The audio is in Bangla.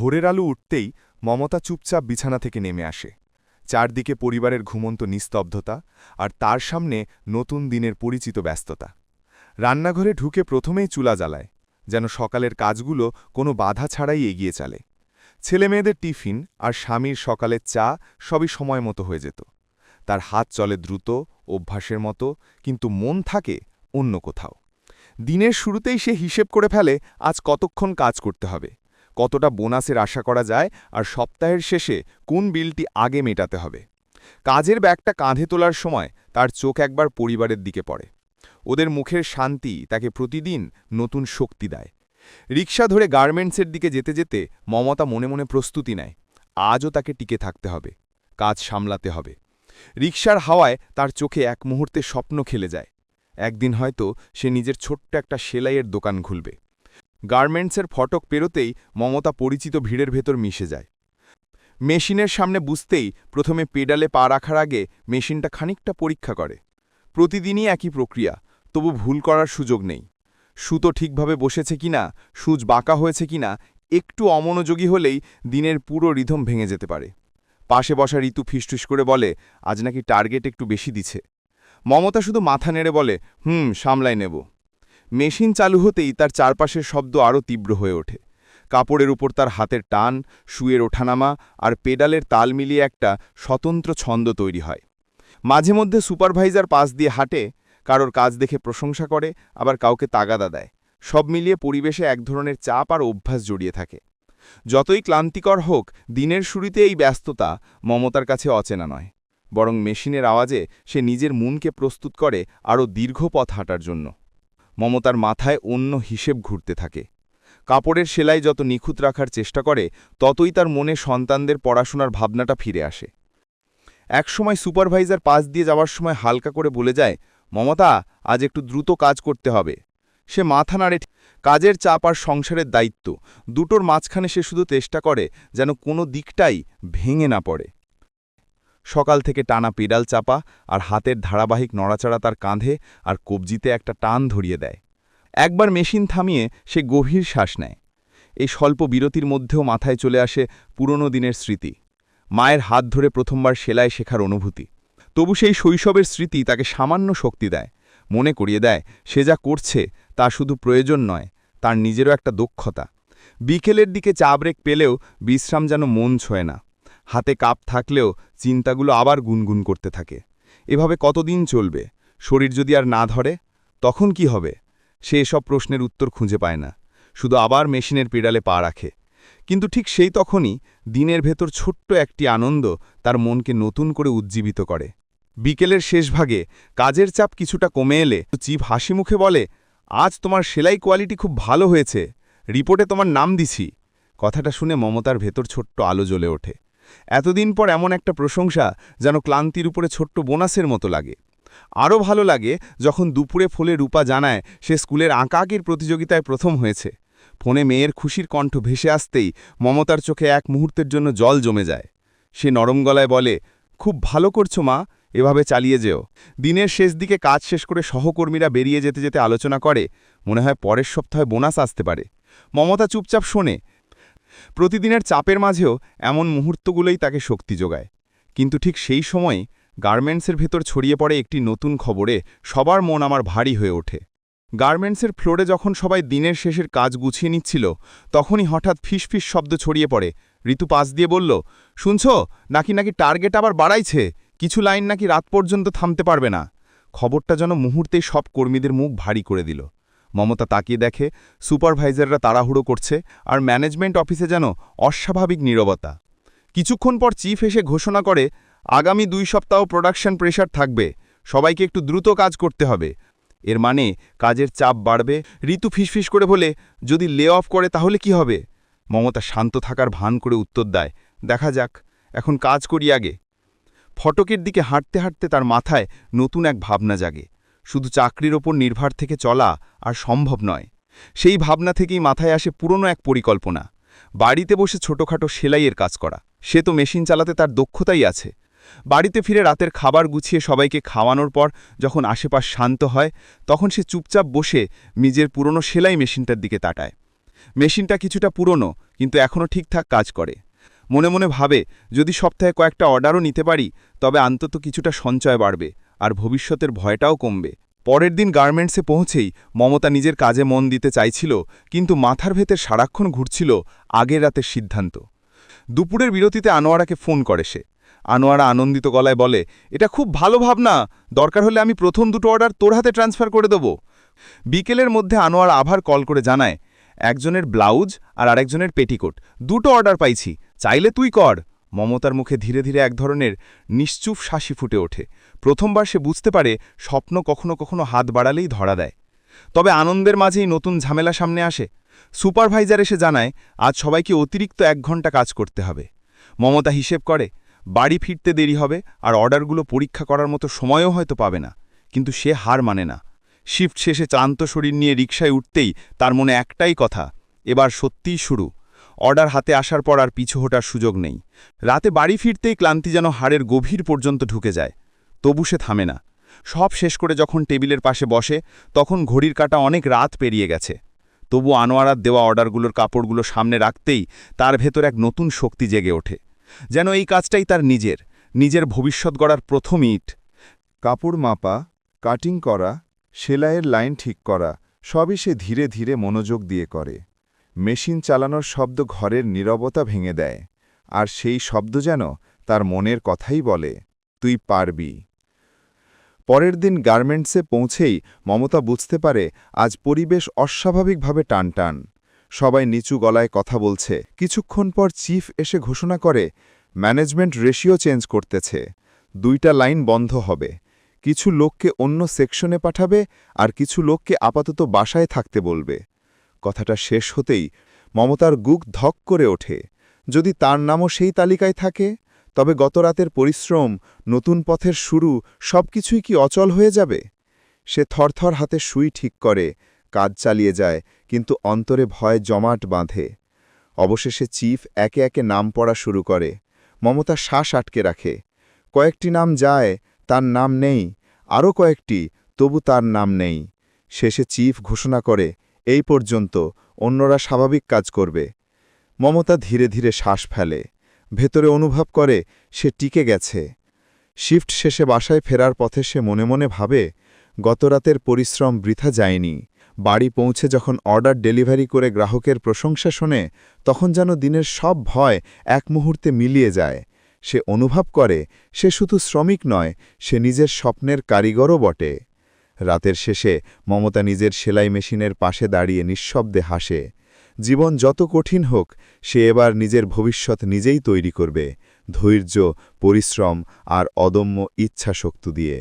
ভোরের আলো উঠতেই মমতা চুপচাপ বিছানা থেকে নেমে আসে। চারদিকে পরিবারের ঘুমন্ত নিস্তব্ধতা আর তার সামনে নতুন দিনের পরিচিত ব্যস্ততা। রান্নাঘরে ঢুকে প্রথমেই চুলা জ্বালায়, যেন সকালের কাজগুলো কোনো বাধা ছাড়াই এগিয়ে চলে। ছেলেমেয়েদের টিফিন আর স্বামীর সকালের চা সবই সময় মতো হয়ে যেত। তার হাত চলে দ্রুত, অভ্যাসের মতো, কিন্তু মন থাকে অন্য কোথাও। দিনের শুরুতেই সে হিসেব করে ফেলে, আজ কতক্ষণ কাজ করতে হবে। কতটা বোনাসের আশা করা যায় আর সপ্তাহের শেষে কোন বিলটি আগে মেটাতে হবে। কাজের ব্যাগটা কাঁধে তোলার সময় তার চোখ একবার পরিবারের দিকে পড়ে। ওদের মুখের শান্তি তাকে প্রতিদিন নতুন শক্তি দেয়। রিক্সা ধরে গার্মেন্টসের দিকে যেতে যেতে মমতা মনে মনে প্রস্তুতি নেয়, আজও তাকে টিকে থাকতে হবে, কাজ সামলাতে হবে। রিক্সার হাওয়ায় তার চোখে এক মুহূর্তে স্বপ্ন খেলে যায়। একদিন হয়তো সে নিজের ছোট্ট একটা সেলাইয়ের দোকান খুলবে। গার্মেন্টসের ফটক পেরোতেই মমতা পরিচিত ভিড়ের ভেতর মিশে যায়। মেশিনের সামনে বুঝতেই প্রথমে পেডালে পা রাখার আগে মেশিনটা খানিকটা পরীক্ষা করে। প্রতিদিনই একই প্রক্রিয়া, তবু ভুল করার সুযোগ নেই। সুতো ঠিকভাবে বসেছে কিনা সুচ বাঁকা হয়েছে কিনা একটু অমনোযোগী হলেই দিনের পুরো রিধম ভেঙে যেতে পারে। পাশে বসা ঋতু ফিসটুস করে বলে, আজ নাকি টার্গেট একটু বেশি দিছে। মমতা শুধু মাথা নেড়ে বলে, হুম, সামলাই নেব। মেশিন চালু হতেই তার চারপাশের শব্দ আরও তীব্র হয়ে ওঠে। কাপড়ের উপর তার হাতের টান, শুয়ের ওঠানামা আর পেডালের তাল মিলিয়ে একটা স্বতন্ত্র ছন্দ তৈরি হয়। মাঝে মধ্যে সুপারভাইজার পাশ দিয়ে হাঁটে, কারোর কাজ দেখে প্রশংসা করে, আবার কাউকে তাগাদা দেয়। সব মিলিয়ে পরিবেশে এক ধরনের চাপ আর অভ্যাস জড়িয়ে থাকে। যতই ক্লান্তিকর হোক, দিনের শুরুতে এই ব্যস্ততা মমতার কাছে অচেনা নয়। বরং মেশিনের আওয়াজে সে নিজের মনকে প্রস্তুত করে আরও দীর্ঘ পথ হাঁটার জন্য। মমতার মাথায় অন্য হিসেব ঘুরতে থাকে। কাপড়ের সেলাই যত নিখুঁত রাখার চেষ্টা করে, ততই তার মনে সন্তানদের পড়াশোনার ভাবনাটা ফিরে আসে। একসময় সুপারভাইজার পাশ দিয়ে যাওয়ার সময় হালকা করে বলে যায়, মমতা, আজ একটু দ্রুত কাজ করতে হবে। সে মাথা নাড়ে কাজের চাপ আর সংসারের দায়িত্ব, দুটোর মাঝখানে সে শুধু চেষ্টা করে যেন কোনো দিকটাই ভেঙে না পড়ে। সকাল থেকে টানা পেডাল চাপা আর হাতের ধারাবাহিক নড়াচড়া তার কাঁধে আর কবজিতে একটা টান ধরিয়ে দেয়। একবার মেশিন থামিয়ে সে গভীর শ্বাস নেয়। এই স্বল্প বিরতির মধ্যেও মাথায় চলে আসে পুরনো দিনের স্মৃতি। মায়ের হাত ধরে প্রথমবার সেলাই শেখার অনুভূতি। তবু সেই শৈশবের স্মৃতি তাকে সামান্য শক্তি দেয়। মনে করিয়ে দেয়, সে যা করছে তা শুধু প্রয়োজন নয়, তার নিজেরও একটা দক্ষতা। বিকেলের দিকে চা ব্রেক পেলেও বিশ্রাম যেন মন ছোঁয় না। হাতে কাপ থাকলেও চিন্তাগুলো আবার গুনগুন করতে থাকে। এভাবে কতদিন চলবে? শরীর যদি আর না ধরে, তখন কি হবে? সে এসব প্রশ্নের উত্তর খুঁজে পায় না। শুধু আবার মেশিনের পেডালে পা রাখে। কিন্তু ঠিক সেই তখনই দিনের ভেতর ছোট্ট একটি আনন্দ তার মনকে নতুন করে উজ্জীবিত করে। বিকেলের শেষ ভাগে কাজের চাপ কিছুটা কমে এলে চিপ হাসি মুখে বলে, আজ তোমার সেলাই কোয়ালিটি খুব ভালো হয়েছে। রিপোর্টে তোমার নাম দিছি। কথাটা শুনে মমতার ভেতর ছোট্ট আলো জ্বলে ওঠে। এতদিন পর এমন একটা প্রশংসা যেন ক্লান্তির উপরে ছোট্ট বোনাসের মতো লাগে। আরও ভালো লাগে যখন দুপুরে ফলে রূপা জানায় সে স্কুলের আঁকাআঁকির প্রতিযোগিতায় প্রথম হয়েছে। ফোনে মেয়ের খুশির কণ্ঠ ভেসে আসতেই মমতার চোখে এক মুহূর্তের জন্য জল জমে যায়। সে নরম গলায় বলে, খুব ভালো করছ মা, এভাবে চালিয়ে যেও। দিনের শেষ দিকে কাজ শেষ করে সহকর্মীরা বেরিয়ে যেতে যেতে আলোচনা করে, মনে হয় পরের সপ্তাহে বোনাস আসতে পারে। মমতা চুপচাপ শোনে প্রতিদিনের চাপের মাঝেও এমন মুহূর্তগুলোই তাকে শক্তি যোগায়। কিন্তু ঠিক সেই সময় গার্মেন্টসের ভেতর ছড়িয়ে পড়ে একটি নতুন খবরে সবার মন আমার ভারী হয়ে ওঠে। গার্মেন্টসের ফ্লোরে যখন সবাই দিনের শেষের কাজ গুছিয়ে নিচ্ছিল, তখনই হঠাৎ ফিসফিস শব্দ ছড়িয়ে পড়ে। ঋতু পাশ দিয়ে বলল, শুনছ, নাকি নাকি টার্গেট আবার বাড়াইছে? কিছু লাইন নাকি রাত পর্যন্ত থামতে পারবে না। খবরটা যেন মুহূর্তেই সব কর্মীদের মুখ ভারী করে দিল। মমতা তাকিয়ে দেখে, সুপারভাইজাররা তাড়াহুড়ো করছে আর ম্যানেজমেন্ট অফিসে যেন অস্বাভাবিক নীরবতা। কিছুক্ষণ পর চিফ এসে ঘোষণা করে, আগামী দুই সপ্তাহ প্রোডাকশন প্রেশার থাকবে, সবাইকে একটু দ্রুত কাজ করতে হবে। এর মানে কাজের চাপ বাড়বে, ঋতু ফিসফিস করে বলে, যদি লে অফ করে তাহলে কি হবে? মমতা শান্ত থাকার ভান করে উত্তর দেয়, দেখা যাক, এখন কাজ করি আগে। ফটকের দিকে হাঁটতে হাঁটতে তার মাথায় নতুন এক ভাবনা জাগে। শুধু চাকরির ওপর নির্ভর থেকে চলা আর সম্ভব নয়। সেই ভাবনা থেকেই মাথায় আসে পুরনো এক পরিকল্পনা। বাড়িতে বসে ছোটখাটো সেলাইয়ের কাজ করা। সে তো মেশিন চালাতে তার দক্ষতাই আছে। বাড়িতে ফিরে রাতের খাবার গুছিয়ে সবাইকে খাওয়ানোর পর যখন আশেপাশ শান্ত হয়, তখন সে চুপচাপ বসে নিজের পুরনো সেলাই মেশিনটার দিকে তাটায় মেশিনটা কিছুটা পুরনো, কিন্তু এখনও ঠিকঠাক কাজ করে। মনে মনে ভাবে, যদি সপ্তাহে কয়েকটা অর্ডারও নিতে পারি, তবে অন্তত কিছুটা সঞ্চয় বাড়বে। আর ভবিষ্যতের ভয়টাও কমবে। পরের দিন গার্মেন্টসে পৌঁছেই মমতা নিজের কাজে মন দিতে চাইছিল, কিন্তু মাথার ভেতর সারাক্ষণ ঘুরছিল আগের রাতের সিদ্ধান্ত। দুপুরের বিরতিতে আনোয়ারাকে ফোন করে সে। আনোয়ারা আনন্দিত গলায় বলে, এটা খুব ভালো ভাবনা, দরকার হলে আমি প্রথম দুটো অর্ডার তোর হাতে ট্রান্সফার করে দেব। বিকেলের মধ্যে আনোয়ার আভার কল করে জানায়, একজনের ব্লাউজ আর আরেকজনের পেটিকোট, দুটো অর্ডার পাইছি, চাইলে তুই কর। মমতার মুখে ধীরে ধীরে এক ধরনের নিশ্চুপ শাসি ফুটে ওঠে। প্রথমবার সে বুঝতে পারে, স্বপ্ন কখনো কখনো হাত বাড়ালেই ধরা দেয়। তবে আনন্দের মাঝেই নতুন ঝামেলা সামনে আসে। সুপারভাইজার এসে জানায়, আজ সবাইকে অতিরিক্ত এক ঘণ্টা কাজ করতে হবে। মমতা হিসেব করে, বাড়ি ফিরতে দেরি হবে আর অর্ডারগুলো পরীক্ষা করার মতো সময়ও হয়তো পাবে না। কিন্তু সে হার মানে না। শিফট শেষে ক্লান্ত শরীর নিয়ে রিকশায় উঠতেই তার মনে একটাই কথা, এবার সত্যিই শুরু। অর্ডার হাতে আসার পর আর পিছু হোটার সুযোগ নেই। রাতে বাড়ি ফিরতেই ক্লান্তি যেন হাড়ের গভীর পর্যন্ত ঢুকে যায়। তবু সে থামে না। সব শেষ করে যখন টেবিলের পাশে বসে, তখন ঘড়ির কাটা অনেক রাত পেরিয়ে গেছে। তবু আনোয়ারার দেওয়া অর্ডারগুলোর কাপড়গুলো সামনে রাখতেই তার ভেতর এক নতুন শক্তি জেগে ওঠে। যেন এই কাজটাই তার নিজের নিজের ভবিষ্যৎ গড়ার প্রথম ইট। কাপড় মাপা, কাটিং করা, সেলাইয়ের লাইন ঠিক করা, সবই সে ধীরে ধীরে মনোযোগ দিয়ে করে। মেশিন চালানোর শব্দ ঘরের নীরবতা ভেঙে দেয়, আর সেই শব্দ যেন তার মনের কথাই বলে, তুই পারবি। পরের দিন গার্মেন্টসে পৌঁছেই মমতা বুঝতে পারে, আজ পরিবেশ অস্বাভাবিকভাবে টানটান। সবাই নিচু গলায় কথা বলছে। কিছুক্ষণ পর চিফ এসে ঘোষণা করে, ম্যানেজমেন্ট রেশিও চেঞ্জ করতেছে। দুইটা লাইন বন্ধ হবে। কিছু লোককে অন্য সেকশনে পাঠাবে আর কিছু লোককে আপাতত বাসায় থাকতে বলবে। কথাটা শেষ হতেই মমতার গুক ধক করে ওঠে। যদি তার নামও সেই তালিকায় থাকে, তবে গতরাতের পরিশ্রম, নতুন পথের শুরু, সবকিছুই কি অচল হয়ে যাবে? সে থরথর হাতে সুই ঠিক করে, কাজ চালিয়ে যায়, কিন্তু অন্তরে ভয় জমাট বাঁধে। অবশেষে চিফ একে একে নাম পড়া শুরু করে। মমতা শ্বাস আটকে রাখে। কয়েকটি নাম যায়, তার নাম নেই। আরও কয়েকটি, তবু তার নাম নেই। শেষে চিফ ঘোষণা করে এই পর্যন্ত অন্যরা স্বাভাবিক কাজ করবে। মমতা ধীরে ধীরে শ্বাস ফেলে। ভেতরে অনুভব করে, সে টিকে গেছে। শিফট শেষে বাসায় ফেরার পথে সে মনে মনে ভাবে, গতরাতের পরিশ্রম বৃথা যায়নি। বাড়ি পৌঁছে যখন অর্ডার ডেলিভারি করে গ্রাহকের প্রশংসা শোনে, তখন যেন দিনের সব ভয় এক মুহূর্তে মিলিয়ে যায়। সে অনুভব করে, সে শুধু শ্রমিক নয়, সে নিজের স্বপ্নের কারিগরও বটে। রাতের শেষে মমতা নিজের সেলাই মেশিনের পাশে দাঁড়িয়ে নিঃশব্দে হাসে, জীবন যত কঠিন হোক, সে এবার নিজের ভবিষ্যৎ নিজেই তৈরি করবে, ধৈর্য, পরিশ্রম আর অদম্য ইচ্ছাশক্তি দিয়ে।